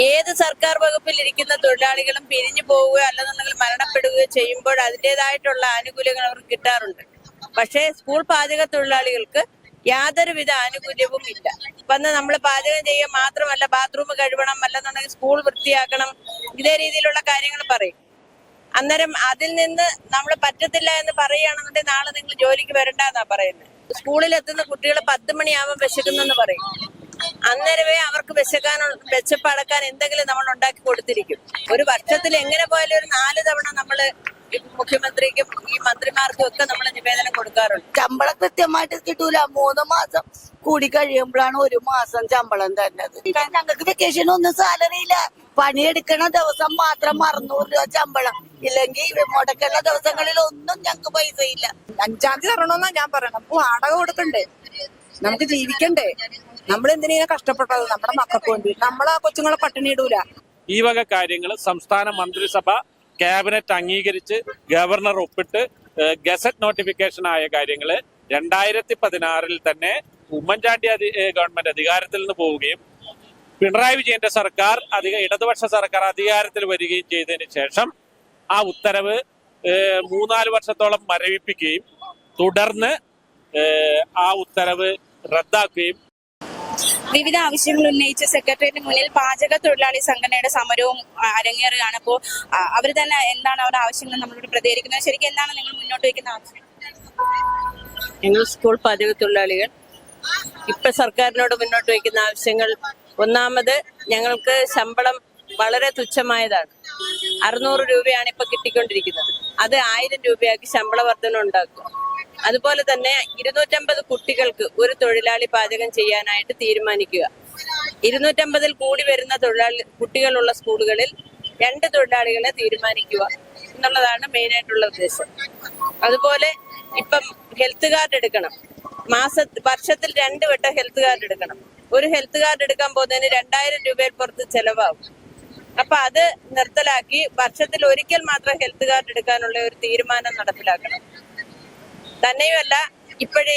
ഏത് സർക്കാർ വകുപ്പിൽ ഇരിക്കുന്ന തൊഴിലാളികളും പിരിഞ്ഞു പോവുകയോ അല്ലെന്നുണ്ടെങ്കിൽ മരണപ്പെടുകയോ ചെയ്യുമ്പോൾ അതിന്റെതായിട്ടുള്ള ആനുകൂല്യങ്ങൾ അവർക്ക് കിട്ടാറുണ്ട്. പക്ഷേ സ്കൂൾ പാചക തൊഴിലാളികൾക്ക് യാതൊരുവിധ ആനുകൂല്യവും ഇല്ല വന്ന് നമ്മൾ പാചകം ചെയ്യുക മാത്രമല്ല ബാത്റൂം കഴുകണം അല്ലെന്നുണ്ടെങ്കിൽ സ്കൂൾ വൃത്തിയാക്കണം ഇതേ രീതിയിലുള്ള കാര്യങ്ങൾ പറയും. അന്നേരം അതിൽ നിന്ന് നമ്മൾ പറ്റത്തില്ല എന്ന് പറയുകയാണെന്നുണ്ടെങ്കിൽ നാളെ നിങ്ങൾ ജോലിക്ക് വരണ്ട എന്നാ പറയുന്നത് സ്കൂളിൽ എത്തുന്ന കുട്ടികൾ പത്ത് മണിയാവുമ്പോൾ വിശക്കുന്നെന്ന് പറയും. അന്നേരമേ അവർക്ക് വിശക്കാനുള്ള വിശപ്പടക്കാൻ എന്തെങ്കിലും നമ്മൾ ഉണ്ടാക്കി കൊടുത്തിരിക്കും. ഒരു വർഷത്തിൽ എങ്ങനെ പോയാലും ഒരു നാല് തവണ നമ്മൾ മുഖ്യമന്ത്രിക്കും ഈ മന്ത്രിമാർക്കും ഒക്കെ നമ്മൾ നിവേദനം കൊടുക്കാറുണ്ട്. ശമ്പളം കൃത്യമായിട്ട് കിട്ടൂല. മൂന്ന് മാസം കൂടി കഴിയുമ്പോഴാണ് ഒരു മാസം ശമ്പളം തരുന്നത്. ഞങ്ങൾക്ക് വെക്കേഷൻ ഒന്നും സാലറി ഇല്ല. പണിയെടുക്കണ ദിവസം മാത്രം അറുന്നൂറ് രൂപ ശമ്പളം. ഇല്ലെങ്കിൽ മുടക്കുള്ള ദിവസങ്ങളിൽ ഒന്നും ഞങ്ങൾക്ക് പൈസ ഇല്ല അഞ്ചാം തീയതി തരണമെന്നാ ഞാൻ പറയണം. അപ്പൊ വാടക കൊടുക്കണ്ടേ? നമുക്ക് ജീവിക്കണ്ടേ? നമ്മൾ എന്തിനാ കഷ്ടപ്പെട്ടത് നമ്മുടെ മക്കൾക്ക് വേണ്ടി നമ്മളെ കൊച്ചുങ്ങളെ പട്ടിണി ഇടൂല ഈ വക കാര്യങ്ങൾ സംസ്ഥാന മന്ത്രിസഭ ക്യാബിനറ്റ് അംഗീകരിച്ച് ഗവർണർ ഒപ്പിട്ട് ഗസറ്റ് നോട്ടിഫിക്കേഷൻ ആയ കാര്യങ്ങൾ രണ്ടായിരത്തി പതിനാറിൽ തന്നെ ഉമ്മൻചാണ്ടി അധി ഗവൺമെന്റ് അധികാരത്തിൽ നിന്ന് പോവുകയും പിണറായി വിജയന്റെ സർക്കാർ അധിക ഇടതുപക്ഷ സർക്കാർ അധികാരത്തിൽ വരികയും ചെയ്തതിന് ശേഷം ആ ഉത്തരവ് മൂന്നാൽ വർഷത്തോളം മരവിപ്പിക്കുകയും തുടർന്ന് ആ ഉത്തരവ് റദ്ദാക്കുകയും വിവിധ ആവശ്യങ്ങൾ ഉന്നയിച്ച് സെക്രട്ടേറിയറ്റിന് മുന്നിൽ പാചക തൊഴിലാളി സംഘടനയുടെ സമരവും അരങ്ങേറുകയാണ്. അപ്പോൾ അവർ തന്നെ എന്താണ് അവരുടെ ആവശ്യങ്ങൾ നമ്മളോട് പ്രതികരിക്കുന്നത്? ശരിക്കും എന്താണ് നിങ്ങൾ മുന്നോട്ട് വയ്ക്കുന്ന ആവശ്യം? ഞങ്ങൾ സ്കൂൾ പാചക തൊഴിലാളികൾ. ഇപ്പൊ സർക്കാരിനോട് മുന്നോട്ട് വയ്ക്കുന്ന ആവശ്യങ്ങൾ ഒന്നാമത് ഞങ്ങൾക്ക് ശമ്പളം വളരെ തുച്ഛമായതാണ്. അറുന്നൂറ് രൂപയാണ് ഇപ്പൊ കിട്ടിക്കൊണ്ടിരിക്കുന്നത്. അത് ആയിരം രൂപയാക്കി ശമ്പള വർധന ഉണ്ടാക്കുക. അതുപോലെ തന്നെ ഇരുന്നൂറ്റമ്പത് കുട്ടികൾക്ക് ഒരു തൊഴിലാളി പാചകം ചെയ്യാനായിട്ട് തീരുമാനിക്കുക. ഇരുന്നൂറ്റമ്പതിൽ കൂടി വരുന്ന തൊഴിലാളി കുട്ടികളുള്ള സ്കൂളുകളിൽ രണ്ട് തൊഴിലാളികളെ തീരുമാനിക്കുക എന്നുള്ളതാണ് മെയിൻ ആയിട്ടുള്ള ഉദ്ദേശം. അതുപോലെ ഇപ്പം ഹെൽത്ത് കാർഡ് എടുക്കണം. മാസ വർഷത്തിൽ രണ്ട് വട്ടം ഹെൽത്ത് കാർഡ് എടുക്കണം. ഒരു ഹെൽത്ത് കാർഡ് എടുക്കാൻ പോകുന്നതിന് രണ്ടായിരം രൂപയിൽ പുറത്ത് ചെലവാകും. അപ്പൊ അത് നിർത്തലാക്കി വർഷത്തിൽ ഒരിക്കൽ മാത്രം ഹെൽത്ത് കാർഡ് എടുക്കാനുള്ള ഒരു തീരുമാനം നടപ്പിലാക്കണം. തന്നെയുമല്ല ഇപ്പോഴേ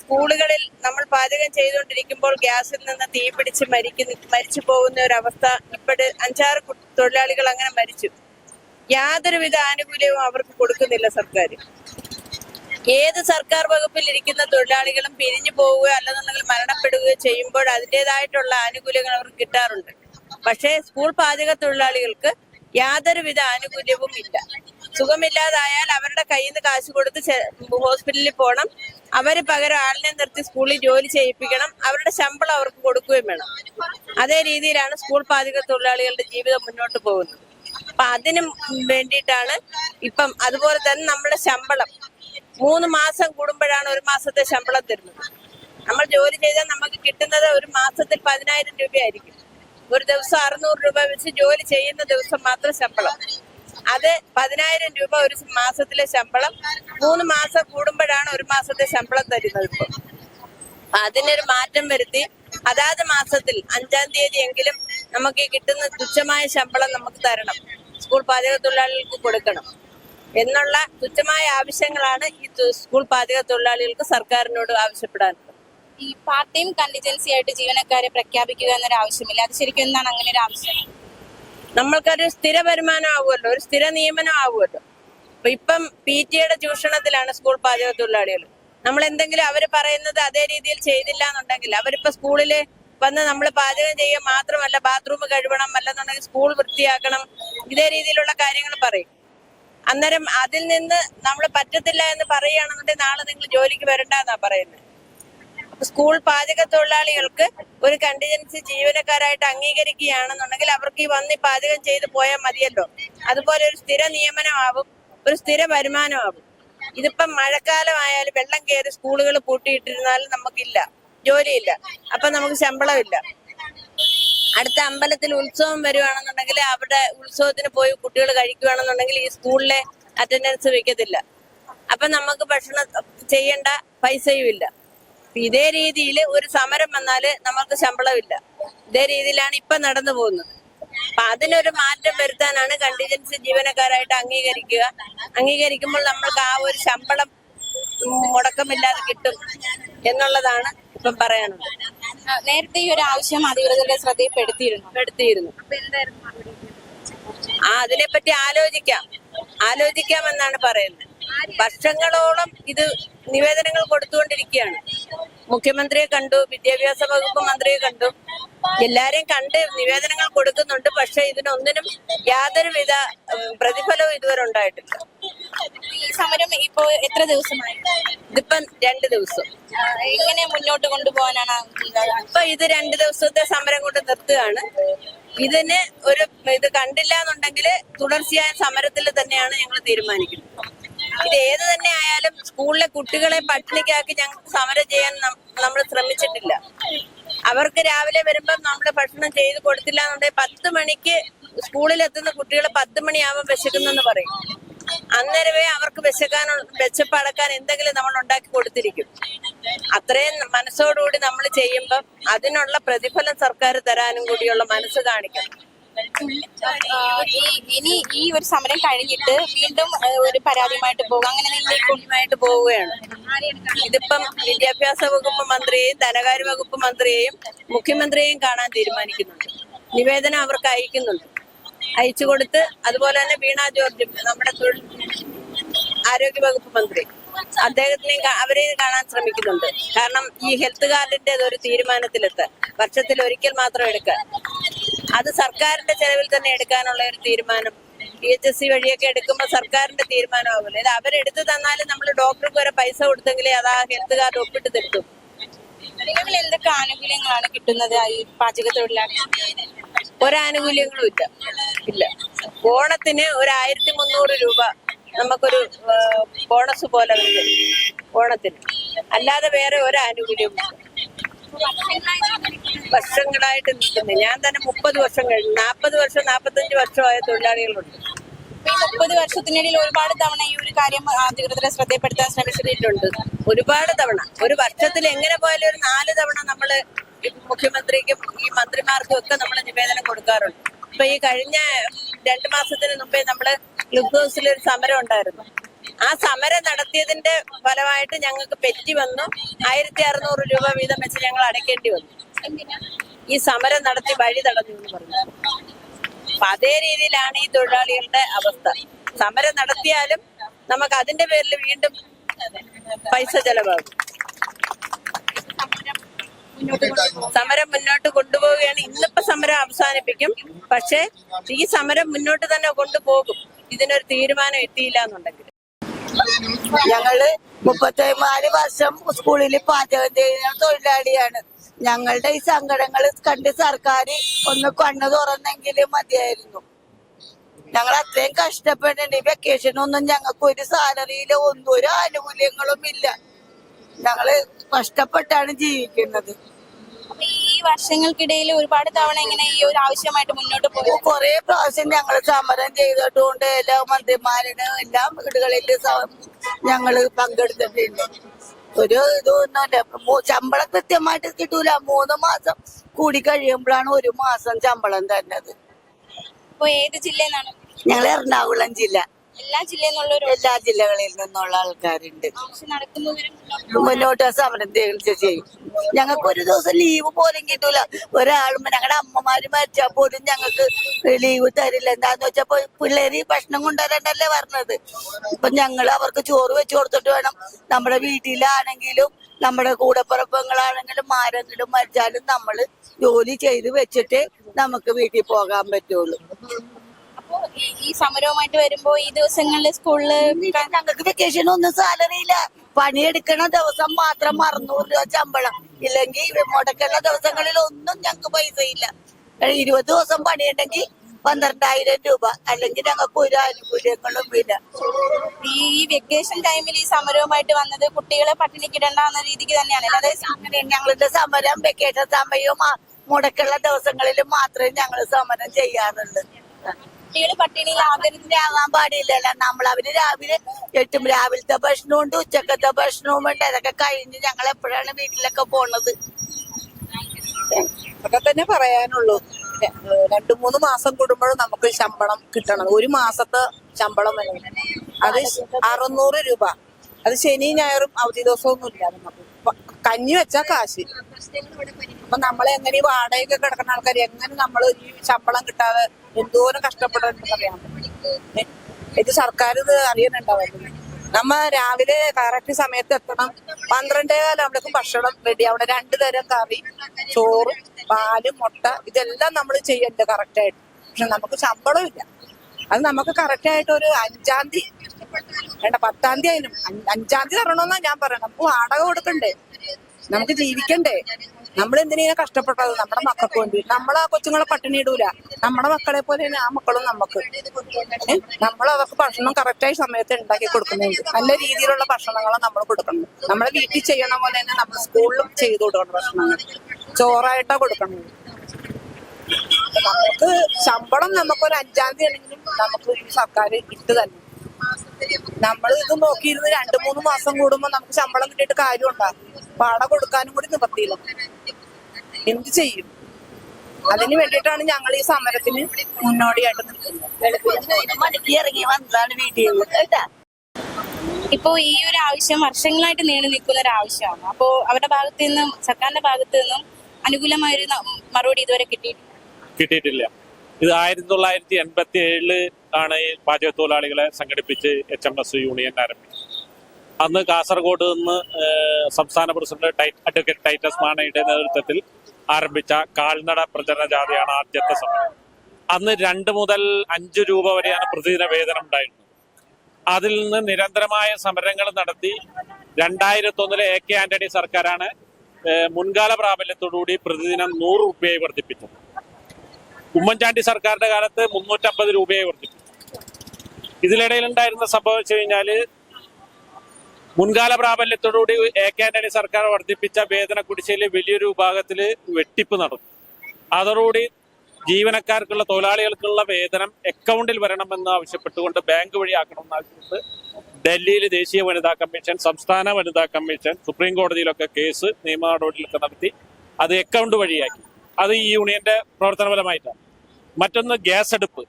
സ്കൂളുകളിൽ നമ്മൾ പാചകം ചെയ്തുകൊണ്ടിരിക്കുമ്പോൾ ഗ്യാസിൽ നിന്ന് തീ പിടിച്ച് മരിക്കുന്ന മരിച്ചു പോകുന്ന ഒരു അവസ്ഥ ഇപ്പോഴ് അഞ്ചാറ് തൊഴിലാളികൾ അങ്ങനെ മരിച്ചു. യാതൊരുവിധ ആനുകൂല്യവും അവർക്ക് കൊടുക്കുന്നില്ല സർക്കാർ ഏത് സർക്കാർ വകുപ്പിൽ ഇരിക്കുന്ന തൊഴിലാളികളും പിരിഞ്ഞു പോവുകയോ അല്ലെന്നുണ്ടെങ്കിൽ മരണപ്പെടുകയോ ചെയ്യുമ്പോൾ അതിന്റെതായിട്ടുള്ള ആനുകൂല്യങ്ങൾ അവർക്ക് കിട്ടാറുണ്ട്. പക്ഷേ സ്കൂൾ പാചക തൊഴിലാളികൾക്ക് യാതൊരുവിധ ആനുകൂല്യവും ഇല്ല. സുഖമില്ലാതായാൽ അവരുടെ കയ്യിൽ നിന്ന് കാശ് കൊടുത്ത് ഹോസ്പിറ്റലിൽ പോകണം അവർ പകരം ആളിനെ നിർത്തി സ്കൂളിൽ ജോലി ചെയ്യിപ്പിക്കണം. അവരുടെ ശമ്പളം അവർക്ക് കൊടുക്കുകയും വേണം. അതേ രീതിയിലാണ് സ്കൂൾ പാചക തൊഴിലാളികളുടെ ജീവിതം മുന്നോട്ട് പോകുന്നത്. അപ്പൊ അതിനും വേണ്ടിയിട്ടാണ് ഇപ്പം അതുപോലെ തന്നെ നമ്മുടെ ശമ്പളം. മൂന്ന് മാസം കൂടുമ്പോഴാണ് ഒരു മാസത്തെ ശമ്പളം തരുന്നത്. നമ്മൾ ജോലി ചെയ്താൽ നമുക്ക് കിട്ടുന്നത് ഒരു മാസത്തിൽ പതിനായിരം രൂപയായിരിക്കും. ഒരു ദിവസം അറുന്നൂറ് രൂപ വെച്ച് ജോലി ചെയ്യുന്ന ദിവസം മാത്രം ശമ്പളം. അത് പതിനായിരം രൂപ ഒരു മാസത്തിലെ ശമ്പളം. മൂന്ന് മാസം കൂടുമ്പോഴാണ് ഒരു മാസത്തെ ശമ്പളം തരുന്നത് ഇപ്പൊ. അതിനൊരു മാറ്റം വരുത്തി. അതാത് മാസത്തിൽ അഞ്ചാം തീയതി എങ്കിലും നമുക്ക് കിട്ടുന്ന തുച്ഛമായ ശമ്പളം നമുക്ക് തരണം. സ്കൂൾ പാചക തൊഴിലാളികൾക്ക് കൊടുക്കണം. എന്നുള്ള തുച്ഛമായ ആവശ്യങ്ങളാണ് ഈ സ്കൂൾ പാചക തൊഴിലാളികൾക്ക് സർക്കാരിനോട് ആവശ്യപ്പെടാനുള്ളത്. ഈ പാർട്ട് ടൈം കണ്ടിജൻസി ആയിട്ട് ജീവനക്കാരെ പ്രഖ്യാപിക്കുക എന്നൊരു ആവശ്യമില്ല അത് ശരിക്കും എന്താണ് അങ്ങനെ ഒരു ആവശ്യം നമ്മൾക്കൊരു സ്ഥിര വരുമാനം ആവുമല്ലോ ഒരു സ്ഥിര നിയമനം ആവുമല്ലോ. അപ്പൊ ഇപ്പം പി ടിയുടെ ചൂഷണത്തിലാണ് സ്കൂൾ പാചക തൊഴിലാളികൾ. നമ്മൾ എന്തെങ്കിലും അവർ പറയുന്നത് അതേ രീതിയിൽ ചെയ്തില്ല എന്നുണ്ടെങ്കിൽ അവരിപ്പോ സ്കൂളിൽ വന്ന് നമ്മൾ പാചകം ചെയ്യുക മാത്രമല്ല ബാത്റൂം കഴുകണം അല്ലെന്നുണ്ടെങ്കിൽ സ്കൂൾ വൃത്തിയാക്കണം ഇതേ രീതിയിലുള്ള കാര്യങ്ങൾ പറയും. അന്നേരം അതിൽ നിന്ന് നമ്മൾ പറ്റത്തില്ല എന്ന് പറയുകയാണെന്നുണ്ടെങ്കിൽ നാളെ നിങ്ങൾ ജോലിക്ക് വരണ്ട എന്നാ പറയുന്നത്. സ്കൂൾ പാചക തൊഴിലാളികൾക്ക് ഒരു കണ്ടിജൻസി ജീവനക്കാരായിട്ട് അംഗീകരിക്കുകയാണെന്നുണ്ടെങ്കിൽ അവർക്ക് ഈ വന്ന് പാചകം ചെയ്ത് പോയാൽ മതിയല്ലോ. അതുപോലെ ഒരു സ്ഥിര നിയമനമാവും ഒരു സ്ഥിര വരുമാനമാവും. ഇതിപ്പം മഴക്കാലമായാലും വെള്ളം കയറി സ്കൂളുകൾ പൂട്ടിയിട്ടിരുന്നാലും നമുക്കില്ല ജോലിയില്ല അപ്പൊ നമുക്ക് ശമ്പളമില്ല. അടുത്ത അമ്പലത്തിൽ ഉത്സവം വരുവാണെന്നുണ്ടെങ്കിൽ അവിടെ ഉത്സവത്തിന് പോയി കുട്ടികൾ കഴിക്കുകയാണെന്നുണ്ടെങ്കിൽ ഈ സ്കൂളിലെ അറ്റൻഡൻസ് വെക്കത്തില്ല അപ്പൊ നമുക്ക് ഭക്ഷണം ചെയ്യേണ്ട പൈസയും ഇല്ല ഇതേ രീതിയിൽ ഒരു സമരം വന്നാൽ നമുക്ക് ശമ്പളമില്ല. ഇതേ രീതിയിലാണ് ഇപ്പൊ നടന്നു പോകുന്നത്. അപ്പൊ അതിനൊരു മാറ്റം വരുത്താനാണ് കണ്ടിജൻസി ജീവനക്കാരായിട്ട് അംഗീകരിക്കുക. അംഗീകരിക്കുമ്പോൾ നമ്മൾക്ക് ആ ഒരു ശമ്പളം മുടക്കമില്ലാതെ കിട്ടും എന്നുള്ളതാണ് ഇപ്പം പറയാനുള്ളത്. നേരത്തെ ഈ ഒരു ആവശ്യം അധികൃതരുടെ ശ്രദ്ധയിൽപ്പെടുത്തിയിരുന്നു. എടുത്തിരുന്നു ആ അതിനെപ്പറ്റി ആലോചിക്കാം. ആലോചിക്കാമെന്നാണ് പറയുന്നത്. വർഷങ്ങളോളം ഇത് നിവേദനങ്ങൾ കൊടുത്തുകൊണ്ടിരിക്കുകയാണ്. മുഖ്യമന്ത്രിയെ കണ്ടു വിദ്യാഭ്യാസ വകുപ്പ് മന്ത്രിയെ കണ്ടു. എല്ലാരെയും കണ്ട് നിവേദനങ്ങൾ കൊടുക്കുന്നുണ്ട് പക്ഷെ ഇതിനൊന്നിനും യാതൊരുവിധ പ്രതിഫലവും ഇതുവരെ ഉണ്ടായിട്ടില്ല. ഈ സമരം ഇപ്പോ എത്ര ദിവസമായി? ഇതിപ്പം രണ്ട് ദിവസം. എങ്ങനെ മുന്നോട്ട് കൊണ്ടുപോകാനാണ് ഇപ്പൊ ഇത് രണ്ട് ദിവസത്തെ സമരം കൊണ്ട് നിർത്തുകയാണ്. ഇതിന് ഒരു ഇത് കണ്ടില്ല എന്നുണ്ടെങ്കിൽ തുടർച്ചയായ സമരത്തിൽ തന്നെയാണ് ഞങ്ങൾ തീരുമാനിക്കുന്നത്. ഇത് ഏത് തന്നെ ആയാലും സ്കൂളിലെ കുട്ടികളെ പട്ടിണിക്കാക്കി ഞങ്ങൾക്ക് സമരം ചെയ്യാൻ നമ്മൾ ശ്രമിച്ചിട്ടില്ല. അവർക്ക് രാവിലെ വരുമ്പം നമ്മൾ ഭക്ഷണം ചെയ്ത് കൊടുത്തില്ല എന്നുണ്ടെങ്കിൽ പത്ത് മണിക്ക് സ്കൂളിൽ എത്തുന്ന കുട്ടികൾ പത്ത് മണിയാവുമ്പോൾ വിശക്കുന്നെന്ന് പറയും. അന്നേരമേ അവർക്ക് വിശക്കാൻ വിശപ്പടക്കാൻ എന്തെങ്കിലും നമ്മൾ ഉണ്ടാക്കി കൊടുത്തിരിക്കും. അത്രയും മനസ്സോടുകൂടി നമ്മൾ ചെയ്യുമ്പം അതിനുള്ള പ്രതിഫലം സർക്കാർ തരാനും കൂടിയുള്ള മനസ്സ് കാണിക്കണം. ഇനി ഈ ഒരു സമരം കഴിഞ്ഞിട്ട് വീണ്ടും ഒരു പരാതിയുമായിട്ട് പോകും. അങ്ങനെ ആയിട്ട് പോവുകയാണ്. ഇതിപ്പം വിദ്യാഭ്യാസ വകുപ്പ് മന്ത്രിയെയും ധനകാര്യ വകുപ്പ് മന്ത്രിയെയും മുഖ്യമന്ത്രിയെയും കാണാൻ തീരുമാനിക്കുന്നുണ്ട്. നിവേദനം അവർക്ക് അയക്കുന്നുണ്ട് അയച്ചു കൊടുത്ത് അതുപോലെ തന്നെ വീണ ജോർജ് നമ്മുടെ ആരോഗ്യ വകുപ്പ് മന്ത്രി അദ്ദേഹത്തിനെ അവരെ കാണാൻ ശ്രമിക്കുന്നുണ്ട്. കാരണം ഈ ഹെൽത്ത് കാർഡിന്റെ ഒരു തീരുമാനത്തിലെത്താൻ വർഷത്തിൽ ഒരിക്കൽ മാത്രം എടുക്കാൻ. അത് സർക്കാരിന്റെ ചെലവിൽ തന്നെ എടുക്കാനുള്ള ഒരു തീരുമാനം. പി എച്ച് എസ് സി വഴിയൊക്കെ എടുക്കുമ്പോൾ സർക്കാരിന്റെ തീരുമാനമാകില്ല ഇത് അവരെടുത്ത് തന്നാലും നമ്മൾ ഡോക്ടർക്ക് വരെ പൈസ കൊടുത്തെങ്കിലേ അത് ആ ഹെൽത്ത് കാർഡ് ഒപ്പിട്ട് തീർത്തു നിലവിൽ എന്തൊക്കെ ആനുകൂല്യങ്ങളാണ് കിട്ടുന്നത് ഈ പാചക തൊഴിലാളി ഒരാനുകൂല്യങ്ങളും ഇല്ല. ഇല്ല ഓണത്തിന് ഒരു ആയിരത്തി മുന്നൂറ് രൂപ നമുക്കൊരു ബോണസ് പോലെ തരും ഓണത്തിന്. അല്ലാതെ വേറെ ഒരു ആനുകൂല്യവും. വർഷങ്ങളായിട്ട് നിൽക്കുന്നത് ഞാൻ തന്നെ മുപ്പത് വർഷം കഴിഞ്ഞു. നാൽപ്പത് വർഷം നാൽപ്പത്തഞ്ച് വർഷമായ തൊഴിലാളികളുണ്ട്. മുപ്പത് വർഷത്തിനിടയിൽ ഒരുപാട് തവണ ഈ ഒരു കാര്യം അധികൃതരെ ശ്രദ്ധപ്പെടുത്താൻ ശ്രമിച്ചിട്ടുണ്ട്. ഒരുപാട് തവണ. ഒരു വർഷത്തിൽ എങ്ങനെ പോയാലും ഒരു നാല് തവണ നമ്മൾ ഈ മുഖ്യമന്ത്രിക്കും ഈ മന്ത്രിമാർക്കും ഒക്കെ നമ്മൾ നിവേദനം കൊടുക്കാറുണ്ട്. ഇപ്പൊ ഈ കഴിഞ്ഞ രണ്ടു മാസത്തിന് മുമ്പേ നമ്മൾ ഗ്ലൂക്കോസിൽ ഒരു സമരം ഉണ്ടായിരുന്നു. ആ സമരം നടത്തിയതിന്റെ ഫലമായിട്ട് ഞങ്ങൾക്ക് പെറ്റി വന്നു. ആയിരത്തി അറുന്നൂറ് രൂപ വീതം വെച്ച് ഞങ്ങൾ അടയ്ക്കേണ്ടി വന്നു. ഈ സമരം നടത്തി വഴി തടഞ്ഞു എന്ന് പറഞ്ഞു. അപ്പൊ അതേ രീതിയിലാണ് ഈ തൊഴിലാളികളുടെ അവസ്ഥ. സമരം നടത്തിയാലും നമുക്ക് അതിന്റെ പേരിൽ വീണ്ടും പൈസ ചെലവാകും. സമരം മുന്നോട്ട് കൊണ്ടുപോവുകയാണ്. ഇന്നിപ്പോ സമരം അവസാനിപ്പിക്കും. പക്ഷെ ഈ സമരം മുന്നോട്ട് തന്നെ കൊണ്ടുപോകും. ഇതിനൊരു തീരുമാനം എത്തിയില്ല എന്നുണ്ടെങ്കിൽ. ഞങ്ങൾ മുപ്പത്തിനാല് വർഷം സ്കൂളിൽ പാചകം ചെയ്യുന്ന തൊഴിലാളിയാണ്. ഞങ്ങളുടെ ഈ സങ്കടങ്ങൾ കണ്ട് സർക്കാർ ഒന്ന് കണ്ണു തുറന്നെങ്കിൽ മതിയായിരുന്നു. ഞങ്ങൾ അത്രയും കഷ്ടപ്പെടുന്നുണ്ട് ഈ വെക്കേഷനൊന്നും ഞങ്ങൾക്ക് ഒരു സാലറിയിലോ ഒന്നും ഒരു ആനുകൂല്യങ്ങളും ഇല്ല. ഞങ്ങൾ കഷ്ടപ്പെട്ടാണ് ജീവിക്കുന്നത്. വർഷങ്ങൾക്കിടയിൽ ഒരുപാട് തവണ ഇങ്ങനെ ഈ ഒരു ആവശ്യമായിട്ട് മുന്നോട്ട് പോയി. കുറെ പ്രാവശ്യം ഞങ്ങൾ സമരം ചെയ്തിട്ടുണ്ട് എല്ലാ മന്ത്രിമാരുടെ എല്ലാ വീടുകളിൽ ഞങ്ങൾ പങ്കെടുത്തിട്ടുണ്ട്. ഒരു ഇതൊന്നുമില്ല ശമ്പളം കൃത്യമായിട്ട് കിട്ടൂല. മൂന്ന് മാസം കൂടി കഴിയുമ്പോഴാണ് ഒരു മാസം ശമ്പളം തരുന്നത്. ഏത് ജില്ലയിലാണ് നിന്നാണ്? ഞങ്ങൾ എറണാകുളം ജില്ല. എല്ലാ ജില്ലയിൽ നിന്നുള്ള എല്ലാ ജില്ലകളിൽ നിന്നുള്ള ആൾക്കാരുണ്ട്. മുന്നോട്ട് സമരത്തെ സമരം തീർച്ച ചെയ്യും. ഞങ്ങൾക്ക് ഒരു ദിവസം ലീവ് പോലും കിട്ടൂല. ഒരാളും ഞങ്ങളുടെ അമ്മമാര് മരിച്ചാൽ പോലും ഞങ്ങൾക്ക് ലീവ് തരില്ല. എന്താന്ന് വെച്ചപ്പോ പിള്ളേര് ഭക്ഷണം കൊണ്ടുവരണ്ടല്ലേ പറഞ്ഞത്? ഇപ്പൊ ഞങ്ങൾ അവർക്ക് ചോറ് വെച്ച് കൊടുത്തിട്ട് വേണം. നമ്മുടെ വീട്ടിലാണെങ്കിലും നമ്മുടെ കൂടപ്പുറപ്പങ്ങളാണെങ്കിലും ആരെങ്കിലും മരിച്ചാലും നമ്മൾ ജോലി ചെയ്ത് വെച്ചിട്ട് നമുക്ക് വീട്ടിൽ പോകാൻ പറ്റുള്ളൂ. ഈ- ഈ സമരവുമായിട്ട് വരുമ്പോ ഈ ദിവസങ്ങളിൽ സ്കൂളിൽ ഞങ്ങൾക്ക് വെക്കേഷൻ ഒന്നും സാലറി ഇല്ല. പണിയെടുക്കണ ദിവസം മാത്രം അറുന്നൂറ് രൂപ ശമ്പളം. ഇല്ലെങ്കിൽ മുടക്കുള്ള ദിവസങ്ങളിൽ ഒന്നും ഞങ്ങൾക്ക് പൈസ ഇല്ല ഇരുപത് ദിവസം പണിയുണ്ടെങ്കിൽ പന്ത്രണ്ടായിരം രൂപ. അല്ലെങ്കിൽ ഞങ്ങൾക്ക് ഒരു ആനുകൂല്യങ്ങളും ഇല്ല. ഈ ഈ വെക്കേഷൻ ടൈമിൽ ഈ സമരവുമായിട്ട് വന്നത് കുട്ടികളെ പട്ടിണിക്കിടണ്ട എന്ന രീതിക്ക് തന്നെയാണ് അതായത് ഞങ്ങളുടെ സമരം വെക്കേഷൻ സമയവും മുടക്കുള്ള ദിവസങ്ങളിൽ മാത്രമേ ഞങ്ങൾ സമരം ചെയ്യാറുള്ളൂ. കുട്ടികൾ പട്ടിണിയിലാകരുത് ആവാൻ പാടില്ലല്ലോ. നമ്മൾ അവർ രാവിലെ എട്ടും രാവിലത്തെ ഭക്ഷണമുണ്ട് ഉച്ചക്കത്തെ ഭക്ഷണവും ഉണ്ട് അതൊക്കെ കഴിഞ്ഞ് ഞങ്ങൾ എപ്പോഴാണ് വീട്ടിലൊക്കെ പോണത്. അതൊക്കെ തന്നെ പറയാനുള്ളൂ. രണ്ടു മൂന്ന് മാസം കൂടുമ്പോഴും നമുക്ക് ശമ്പളം കിട്ടണം. ഒരു മാസത്തെ ശമ്പളം വേണം. അത് അറുന്നൂറ് രൂപ. അത് ശനി ഞായറും അവധി ദിവസമൊന്നും ഇല്ല നമുക്ക്. കഞ്ഞി വെച്ചാ കാശ്. അപ്പൊ നമ്മളെ എങ്ങനെ വാടകയൊക്കെ കിടക്കുന്ന ആൾക്കാർ എങ്ങനെ നമ്മൾ ഈ ശമ്പളം കിട്ടാതെ എന്തോരം കഷ്ടപ്പെടുന്നുണ്ടെന്ന് അറിയാം ഏ? ഇത് സർക്കാർ ഇത് അറിയുന്നുണ്ടാവുന്നു നമ്മ രാവിലെ കറക്റ്റ് സമയത്ത് എത്തണം. പന്ത്രണ്ടേ കാലാകുമ്പോഴേക്കും ഭക്ഷണം റെഡി അവിടെ രണ്ടു തരം കറി. ചോറ് പാൽ മുട്ട. ഇതെല്ലാം നമ്മൾ ചെയ്യണ്ട കറക്റ്റ് ആയിട്ട്. പക്ഷെ നമുക്ക് ശമ്പളം ഇല്ല. അത് നമുക്ക് കറക്റ്റ് ആയിട്ട് ഒരു അഞ്ചാം തീയതി. വേണ്ട പത്താം തീയതി ആയാലും അഞ്ചാം തീയതി തരണമെന്നാ ഞാൻ പറയണം. നമുക്ക് വാടക കൊടുക്കണ്ടേ? നമുക്ക് ജീവിക്കണ്ടേ? നമ്മൾ എന്തിനാ കഷ്ടപ്പെട്ടത്? നമ്മുടെ മക്കൾക്ക് വേണ്ടി. നമ്മളാ കൊച്ചുങ്ങളെ പട്ടിണി ഇടൂല. നമ്മുടെ മക്കളെ പോലെ ആ മക്കളും നമുക്ക് നമ്മൾ അവർക്ക് ഭക്ഷണം കറക്റ്റായി സമയത്ത് ഉണ്ടാക്കി കൊടുക്കുന്നുണ്ട്. നല്ല രീതിയിലുള്ള ഭക്ഷണങ്ങളാണ് നമ്മൾ കൊടുക്കുന്നത്. നമ്മളെ വീട്ടിൽ ചെയ്യണ പോലെ തന്നെ നമ്മൾ സ്കൂളിലും ചെയ്തു കൊടുക്കണം ഭക്ഷണങ്ങൾ ചോറായിട്ടാ കൊടുക്കുന്നത് നമുക്ക് ശമ്പളം നമുക്കൊരു അഞ്ചാം തീയതി ആണെങ്കിലും നമുക്ക് സർക്കാർ ഇട്ട് തന്നെ. നമ്മൾ ഇത് നോക്കിയിരുന്ന് രണ്ടു മൂന്ന് മാസം കൂടുമ്പോ നമുക്ക് ശമ്പളം കിട്ടിയിട്ട് കാര്യം പാട കൊടുക്കാനും കൂടി നിവർത്തിയില്ല എന്ത് ചെയ്യും? അതിന് വേണ്ടിയിട്ടാണ് ഞങ്ങൾ ഈ സമരത്തിന് മുന്നോടിയായിട്ട് നിൽക്കുന്നത്. ഇപ്പോ ഈ ഒരു ആവശ്യം വർഷങ്ങളായിട്ട് നീണ്ടു നിൽക്കുന്ന ഒരു ആവശ്യമാണ്. അപ്പോ അവരുടെ ഭാഗത്ത് നിന്നും സർക്കാരിന്റെ ഭാഗത്ത് നിന്നും അനുകൂലമായ ഒരു മറുപടി ഇതുവരെ കിട്ടിയിട്ടില്ല. കിട്ടിയിട്ടില്ല. ഇത് ആയിരത്തി തൊള്ളായിരത്തി എൺപത്തി ഏഴിൽ ആണ് ഈ പാചക തൊഴിലാളികളെ സംഘടിപ്പിച്ച് എച്ച് എം എസ് യൂണിയൻ ആരംഭിച്ചത്? അന്ന് കാസർഗോഡ് നിന്ന് സംസ്ഥാന പ്രസിഡന്റ് ടൈ അഡ്വക്കേറ്റ് ടൈറ്റസ് മാണയുടെ നേതൃത്വത്തിൽ ആരംഭിച്ച കാൽനട പ്രചരണ ജാഥയാണ് ആദ്യത്തെ സമരം. അന്ന് രണ്ട് മുതൽ അഞ്ച് രൂപ വരെയാണ് പ്രതിദിന വേതനം ഉണ്ടായിരുന്നത്. അതിൽ നിന്ന് നിരന്തരമായ സമരങ്ങൾ നടത്തി രണ്ടായിരത്തി ഒന്നിലെ എ കെ ആന്റണി സർക്കാരാണ് മുൻകാല പ്രാബല്യത്തോടുകൂടി പ്രതിദിനം നൂറ് രൂപയായി വർദ്ധിപ്പിച്ചത്. ഉമ്മൻചാണ്ടി സർക്കാരിന്റെ കാലത്ത് മുന്നൂറ്റമ്പത് രൂപയായി വർദ്ധിപ്പിച്ചു. ഇതിനിടയിൽ ഉണ്ടായിരുന്ന സംഭവം വെച്ച് കഴിഞ്ഞാൽ മുൻകാല പ്രാബല്യത്തോടുകൂടി എ കെ ആന്റണി സർക്കാർ വർദ്ധിപ്പിച്ച വേതന കുടിശ്ശികയിലെ വലിയൊരു വിഭാഗത്തിൽ വെട്ടിപ്പ് നടന്നു. അതോടുകൂടി ജീവനക്കാർക്കുള്ള തൊഴിലാളികൾക്കുള്ള വേതനം അക്കൗണ്ടിൽ വരണമെന്ന് ആവശ്യപ്പെട്ടുകൊണ്ട് ബാങ്ക് വഴിയാക്കണമെന്ന് ആവശ്യപ്പെട്ട് ഡൽഹിയിൽ ദേശീയ വനിതാ കമ്മീഷൻ സംസ്ഥാന വനിതാ കമ്മീഷൻ സുപ്രീം കോടതിയിലൊക്കെ കേസ് നിയമ നടപടികളൊക്കെ നടത്തി അത് അക്കൗണ്ട് വഴിയാക്കി. അത് ഈ യൂണിയന്റെ പ്രവർത്തന ഫലമായിട്ടാണ് മറ്റൊന്ന് ഗ്യാസ് അടുപ്പ്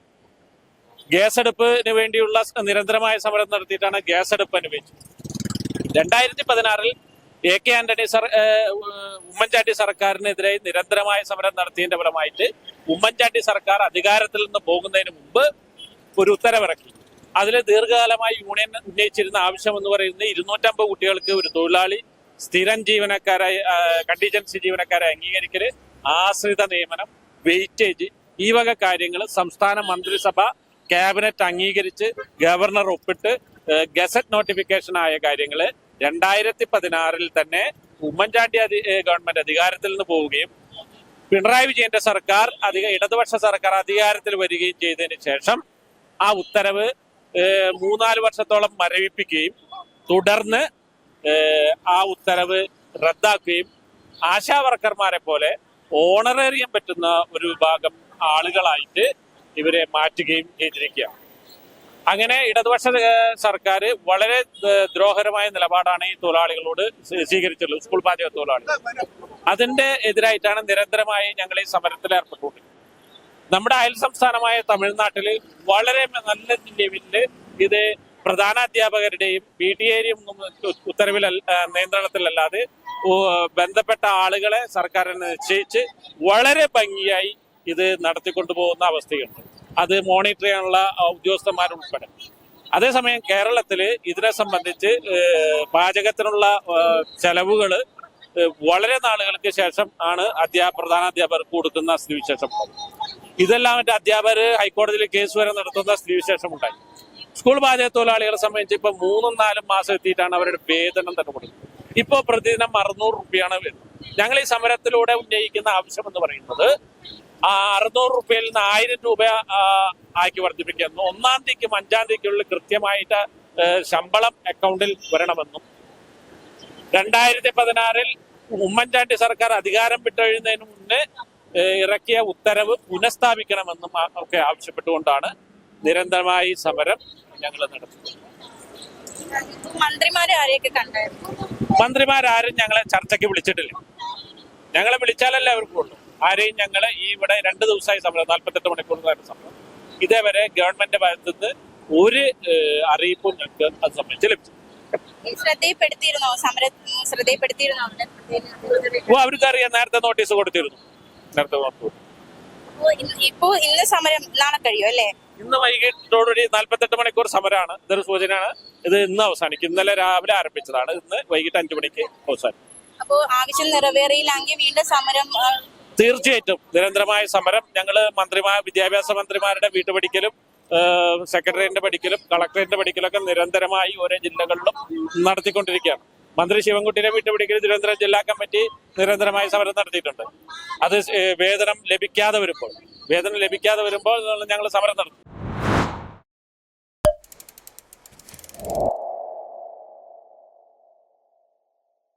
ഗ്യാസ് അടുപ്പിന് വേണ്ടിയുള്ള നിരന്തരമായ സമരം നടത്തിയിട്ടാണ് ഗ്യാസ് അടുപ്പ് അനുഭവിച്ചത്. രണ്ടായിരത്തി പതിനാറിൽ A K Antony sir Oommen Chandy സർക്കാരിനെതിരെ നിരന്തരമായ സമരം നടത്തിയതിന്റെ ഫലമായിട്ട് ഉമ്മൻചാണ്ടി സർക്കാർ അധികാരത്തിൽ നിന്ന് പോകുന്നതിന് മുമ്പ് ഒരു ഉത്തരവിറക്കി. അതിൽ ദീർഘകാലമായി യൂണിയൻ ഉന്നയിച്ചിരുന്ന ആവശ്യം എന്ന് പറയുന്നത് ഇരുന്നൂറ്റമ്പത് കുട്ടികൾക്ക് ഒരു തൊഴിലാളി സ്ഥിരം ജീവനക്കാരായി കണ്ടീജൻസി ജീവനക്കാരെ അംഗീകരിക്കൽ ആശ്രിത നിയമനം വെയിറ്റേജ് ഈ വക കാര്യങ്ങൾ സംസ്ഥാന മന്ത്രിസഭ ക്യാബിനറ്റ് അംഗീകരിച്ച് ഗവർണർ ഒപ്പിട്ട് ഗസറ്റ് നോട്ടിഫിക്കേഷൻ ആയ കാര്യങ്ങൾ രണ്ടായിരത്തി പതിനാറിൽ തന്നെ ഉമ്മൻചാണ്ടി ഗവൺമെന്റ് അധികാരത്തിൽ നിന്ന് പോവുകയും പിണറായി വിജയന്റെ സർക്കാർ അധിക ഇടതുപക്ഷ സർക്കാർ അധികാരത്തിൽ വരികയും ചെയ്തതിന് ശേഷം ആ ഉത്തരവ് മൂന്നാൽ വർഷത്തോളം മരവിപ്പിക്കുകയും തുടർന്ന് ആ ഉത്തരവ് റദ്ദാക്കുകയും ആശാ വർക്കർമാരെ പോലെ ഓണറേറിയം പറ്റുന്ന ഒരു വിഭാഗം ആളുകളായിട്ട് ഇവരെ മാറ്റുകയും ചെയ്തിരിക്കുകയാണ് അങ്ങനെ ഇടതുപക്ഷ സർക്കാർ വളരെ ദ്രോഹരമായ നിലപാടാണ് ഈ തൊഴിലാളികളോട് സ്വീ- സ്വീകരിച്ചുള്ളത് സ്കൂൾ പാചക തൊഴിലാളികൾ അതിന്റെ എതിരായിട്ടാണ് നിരന്തരമായി ഞങ്ങൾ ഈ സമരത്തിൽ ഏർപ്പെട്ടുകൊണ്ടിരിക്കുന്നത്. നമ്മുടെ അയൽ സംസ്ഥാനമായ തമിഴ്നാട്ടിൽ വളരെ നല്ല ലെവലിൽ ഇത് പ്രധാന അധ്യാപകരുടെയും പി ടി എയുടെയും ഉത്തരവിൽ നിയന്ത്രണത്തിലല്ലാതെ ബന്ധപ്പെട്ട ആളുകളെ സർക്കാരിന് നിശ്ചയിച്ച് വളരെ ഭംഗിയായി ഇത് നടത്തിക്കൊണ്ടു പോകുന്ന അവസ്ഥയുണ്ട്. അത് മോണിറ്റർ ചെയ്യാനുള്ള ഉദ്യോഗസ്ഥന്മാരുൾപ്പെടെ. അതേസമയം കേരളത്തിൽ ഇതിനെ സംബന്ധിച്ച് പാചകത്തിനുള്ള ചെലവുകൾ വളരെ നാളുകൾക്ക് ശേഷം ആണ് അധ്യാ പ്രധാന അധ്യാപകർക്ക് കൊടുക്കുന്ന സ്ഥിതിവിശേഷം ഇതെല്ലാം മറ്റേ അധ്യാപകർ ഹൈക്കോടതിയിൽ കേസ് വരെ നടത്തുന്ന സ്ഥിതിവിശേഷം ഉണ്ടായി. സ്കൂൾ പാചക തൊഴിലാളികളെ സംബന്ധിച്ച് ഇപ്പൊ മൂന്നും നാലും മാസം എത്തിയിട്ടാണ് അവരുടെ വേതനം തന്നെ കൊടുക്കുന്നത് ഇപ്പോ പ്രതിദിനം അറുന്നൂറ് രൂപയാണ് വരുന്നത്. ഞങ്ങൾ ഈ സമരത്തിലൂടെ ഉന്നയിക്കുന്ന ആവശ്യം എന്ന് പറയുന്നത് ആ അറുന്നൂറ് റുപ്യയിൽ നിന്ന് ആയിരം രൂപ ആക്കി വർദ്ധിപ്പിക്കുന്നു. ഒന്നാം തീയതിക്കും അഞ്ചാം തീയതിക്കുള്ളിൽ കൃത്യമായിട്ട് ശമ്പളം അക്കൗണ്ടിൽ വരണമെന്നും രണ്ടായിരത്തി പതിനാറിൽ ഉമ്മൻചാണ്ടി സർക്കാർ അധികാരം വിട്ടൊഴിയുന്നതിന് മുന്നേ ഇറക്കിയ ഉത്തരവ് പുനഃസ്ഥാപിക്കണമെന്നും ഒക്കെ ആവശ്യപ്പെട്ടുകൊണ്ടാണ് നിരന്തരമായി സമരം ഞങ്ങൾ നടത്തുന്നത്. മന്ത്രിമാരാരും ഞങ്ങളെ ചർച്ചയ്ക്ക് വിളിച്ചിട്ടില്ല. ഞങ്ങളെ വിളിച്ചാലല്ലേ അവർക്കുള്ളൂ. ആരെയും ഞങ്ങൾ ഈ ഇവിടെ രണ്ട് ദിവസമായി സമരം നാൽപ്പത്തെട്ട് മണിക്കൂർ സമരം. ഇതേവരെ ഗവൺമെന്റ് ഭാഗത്തുനിന്ന് ഒരു അറിയിപ്പും ഞങ്ങൾക്ക് അത് സംബന്ധിച്ച് ലഭിച്ചു ഓ ശ്രദ്ധയിൽപ്പെടുത്തിയിരുന്നോ? സമരം ശ്രദ്ധയിൽപ്പെടുത്തിയിരുന്നോ അവരുടെ അധികൃതരെ? നേരത്തെ നോട്ടീസ് കൊടുത്തിരുന്നു. നേരത്തെ നോട്ടീസ് ഇപ്പോ ഇന്ന് സമരം നാളെ കഴിയും അല്ലേ? ഇന്ന് വൈകിട്ടോടുകൂടി നാൽപ്പത്തെട്ട് മണിക്കൂർ സമരമാണ്. ഇതൊരു സൂചനയാണ്. ഇത് ഇന്ന് അവസാനിക്കും. ഇന്നലെ രാവിലെ ആരംഭിച്ചതാണ്. ഇന്ന് വൈകിട്ട് അഞ്ചു മണിക്ക് അവസാനിക്കും. അപ്പോ ആവശ്യം നിറവേറിയില്ലെങ്കിൽ വീണ്ടും സമരം തീർച്ചയായിട്ടും. നിരന്തരമായ സമരം. ഞങ്ങൾ മന്ത്രിമാർ വിദ്യാഭ്യാസ മന്ത്രിമാരുടെ വീട്ടുപടിക്കലും സെക്രട്ടറിയുടെ പഠിക്കലും കളക്ടറേറ്റിന്റെ പഠിക്കലൊക്കെ നിരന്തരമായി ഓരോ ജില്ലകളിലും നടത്തിക്കൊണ്ടിരിക്കുകയാണ്. മന്ത്രി ശിവൻകുട്ടിയുടെ വീട്ടുപടിക്കൽ തിരുവനന്തപുരം ജില്ലാ കമ്മിറ്റി നിരന്തരമായ സമരം നടത്തിയിട്ടുണ്ട്. അത് വേതനം ലഭിക്കാതെ വരുമ്പോൾ വേതനം ലഭിക്കാതെ വരുമ്പോൾ ഞങ്ങൾ സമരം നടത്തും.